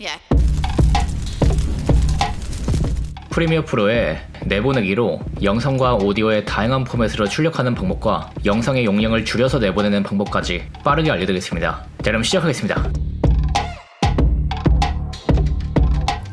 Yeah. 프리미어 프로의 내보내기로 영상과 오디오의 다양한 포맷으로 출력하는 방법과 영상의 용량을 줄여서 내보내는 방법까지 빠르게 알려드리겠습니다. 자, 그럼 시작하겠습니다.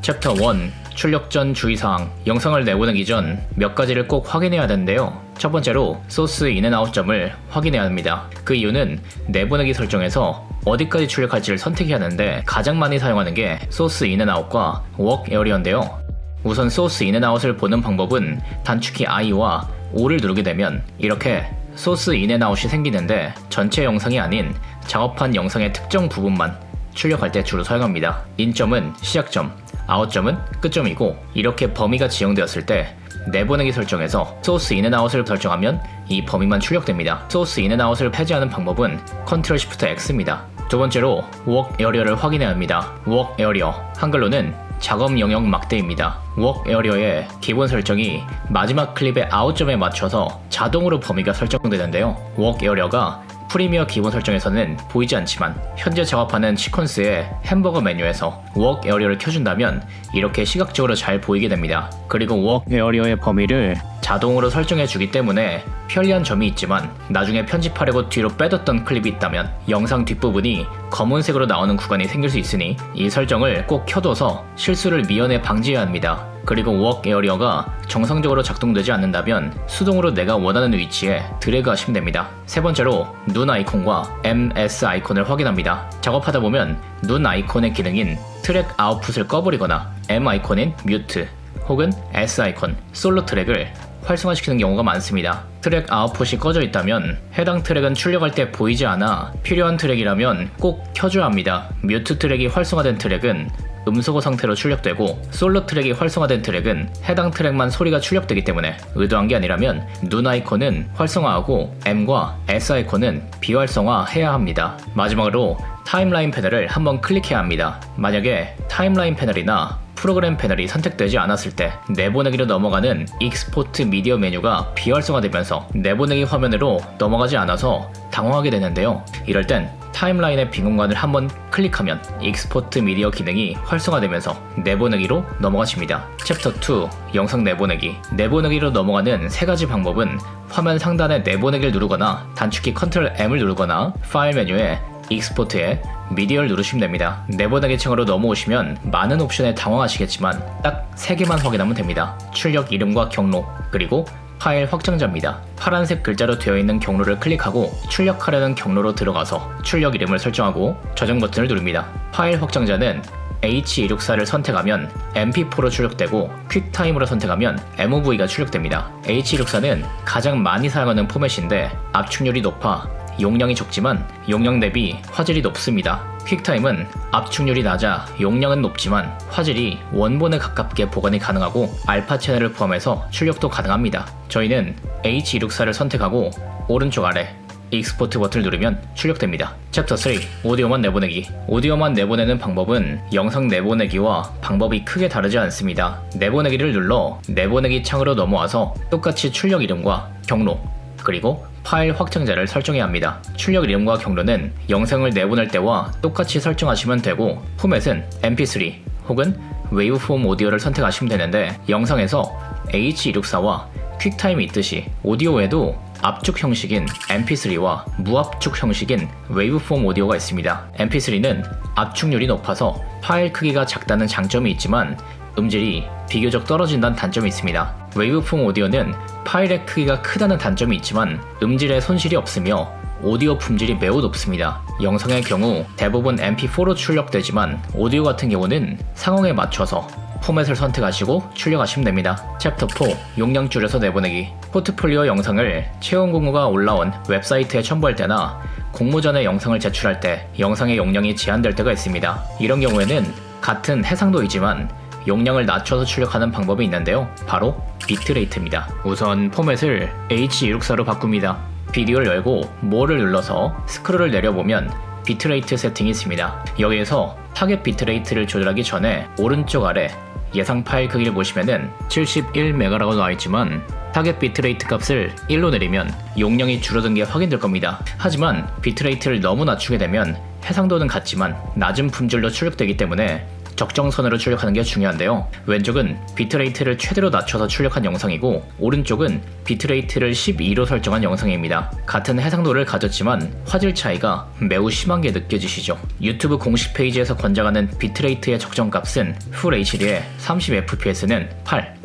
챕터 1 출력 전 주의사항 영상을 내보내기 전 몇 가지를 꼭 확인해야 되는데요. 첫 번째로 소스 인앤아웃 점을 확인해야 합니다. 그 이유는 내보내기 설정에서 어디까지 출력할지를 선택해야 하는데 가장 많이 사용하는 게 소스 인앤아웃과 워크 에어리어인데요. 우선 소스 인앤아웃을 보는 방법은 단축키 I와 O를 누르게 되면 이렇게 소스 인앤아웃이 생기는데 전체 영상이 아닌 작업한 영상의 특정 부분만 출력할 때 주로 사용합니다. 인점은 시작점, 아웃점은 끝점이고 이렇게 범위가 지정되었을 때 내보내기 설정에서 소스 인앤아웃을 설정하면 이 범위만 출력됩니다. 소스 인앤아웃을 폐지하는 방법은 컨트롤 시프트 X입니다. 두 번째로 워크 에어리어를 확인해야 합니다. 워크 에어리어 한글로는 작업 영역 막대입니다. 워크 에어리어의 기본 설정이 마지막 클립의 아웃점에 맞춰서 자동으로 범위가 설정되는데요. 워크 에어리어가 프리미어 기본 설정에서는 보이지 않지만 현재 작업하는 시퀀스의 햄버거 메뉴에서 워크 에어리어를 켜준다면 이렇게 시각적으로 잘 보이게 됩니다. 그리고 워크 에어리어의 범위를 자동으로 설정해 주기 때문에 편리한 점이 있지만 나중에 편집하려고 뒤로 빼뒀던 클립이 있다면 영상 뒷부분이 검은색으로 나오는 구간이 생길 수 있으니 이 설정을 꼭 켜둬서 실수를 미연에 방지해야 합니다. 그리고 워크 에어리어가 정상적으로 작동되지 않는다면 수동으로 내가 원하는 위치에 드래그 하시면 됩니다. 세 번째로 눈 아이콘과 MS 아이콘을 확인합니다. 작업하다 보면 눈 아이콘의 기능인 트랙 아웃풋을 꺼버리거나 M 아이콘인 뮤트 혹은 S 아이콘 솔로 트랙을 활성화시키는 경우가 많습니다. 트랙 아웃풋이 꺼져 있다면 해당 트랙은 출력할 때 보이지 않아 필요한 트랙이라면 꼭 켜줘야 합니다. 뮤트 트랙이 활성화된 트랙은 음소거 상태로 출력되고 솔로 트랙이 활성화된 트랙은 해당 트랙만 소리가 출력되기 때문에 의도한 게 아니라면 눈 아이콘은 활성화하고 M과 S 아이콘은 비활성화해야 합니다. 마지막으로 타임라인 패널을 한번 클릭해야 합니다. 만약에 타임라인 패널이나 프로그램 패널이 선택되지 않았을 때 내보내기로 넘어가는 익스포트 미디어 메뉴가 비활성화되면서 내보내기 화면으로 넘어가지 않아서 당황하게 되는데요. 이럴 땐 타임라인의 빈 공간을 한번 클릭하면 익스포트 미디어 기능이 활성화되면서 내보내기로 넘어가십니다. 챕터 2 영상 내보내기 내보내기로 넘어가는 세 가지 방법은 화면 상단에 내보내기를 누르거나 단축키 컨트롤 M을 누르거나 파일 메뉴에 익스포트에 미디어를 누르시면 됩니다. 내보내기 층으로 넘어오시면 많은 옵션에 당황하시겠지만 딱 3개만 확인하면 됩니다. 출력 이름과 경로, 그리고 파일 확장자입니다. 파란색 글자로 되어 있는 경로를 클릭하고 출력하려는 경로로 들어가서 출력 이름을 설정하고 저장 버튼을 누릅니다. 파일 확장자는 H264를 선택하면 MP4로 출력되고 퀵타임으로 선택하면 MOV가 출력됩니다. H264는 가장 많이 사용하는 포맷인데 압축률이 높아 용량이 적지만 용량 대비 화질이 높습니다. 퀵타임은 압축률이 낮아 용량은 높지만 화질이 원본에 가깝게 보관이 가능하고 알파 채널을 포함해서 출력도 가능합니다. 저희는 H264를 선택하고 오른쪽 아래 익스포트 버튼을 누르면 출력됩니다. 챕터 3 오디오만 내보내기 오디오만 내보내는 방법은 영상 내보내기와 방법이 크게 다르지 않습니다. 내보내기를 눌러 내보내기 창으로 넘어와서 똑같이 출력 이름과 경로 그리고 파일 확장자를 설정해야 합니다. 출력 이름과 경로는 영상을 내보낼 때와 똑같이 설정하시면 되고 포맷은 mp3 혹은 웨이브폼 오디오를 선택하시면 되는데 영상에서 H264와 퀵타임이 있듯이 오디오에도 압축 형식인 mp3와 무압축 형식인 웨이브폼 오디오가 있습니다. mp3는 압축률이 높아서 파일 크기가 작다는 장점이 있지만 음질이 비교적 떨어진다는 단점이 있습니다. 웨이브폼 오디오는 파일의 크기가 크다는 단점이 있지만 음질에 손실이 없으며 오디오 품질이 매우 높습니다. 영상의 경우 대부분 MP4로 출력되지만 오디오 같은 경우는 상황에 맞춰서 포맷을 선택하시고 출력하시면 됩니다. 챕터 4 용량 줄여서 내보내기 포트폴리오 영상을 채용 공고가 올라온 웹사이트에 첨부할 때나 공모 전에 영상을 제출할 때 영상의 용량이 제한될 때가 있습니다. 이런 경우에는 같은 해상도이지만 용량을 낮춰서 출력하는 방법이 있는데요. 바로 비트레이트입니다. 우선 포맷을 H264로 바꿉니다. 비디오를 열고 모어를 눌러서 스크롤을 내려보면 비트레이트 세팅이 있습니다. 여기에서 타겟 비트레이트를 조절하기 전에 오른쪽 아래 예상 파일 크기를 보시면은 71메가라고 나와 있지만 타겟 비트레이트 값을 1로 내리면 용량이 줄어든 게 확인될 겁니다. 하지만 비트레이트를 너무 낮추게 되면 해상도는 같지만 낮은 품질로 출력되기 때문에 적정선으로 출력하는 게 중요한데요. 왼쪽은 비트레이트를 최대로 낮춰서 출력한 영상이고 오른쪽은 비트레이트를 12로 설정한 영상입니다. 같은 해상도를 가졌지만 화질 차이가 매우 심한 게 느껴지시죠? 유튜브 공식 페이지에서 권장하는 비트레이트의 적정값은 Full HD에 30fps는 8,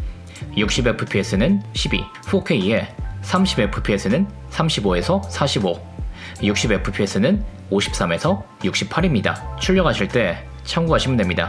60fps는 12, 4K에 30fps는 35에서 45, 60fps는 53에서 68입니다. 출력하실 때 참고하시면 됩니다.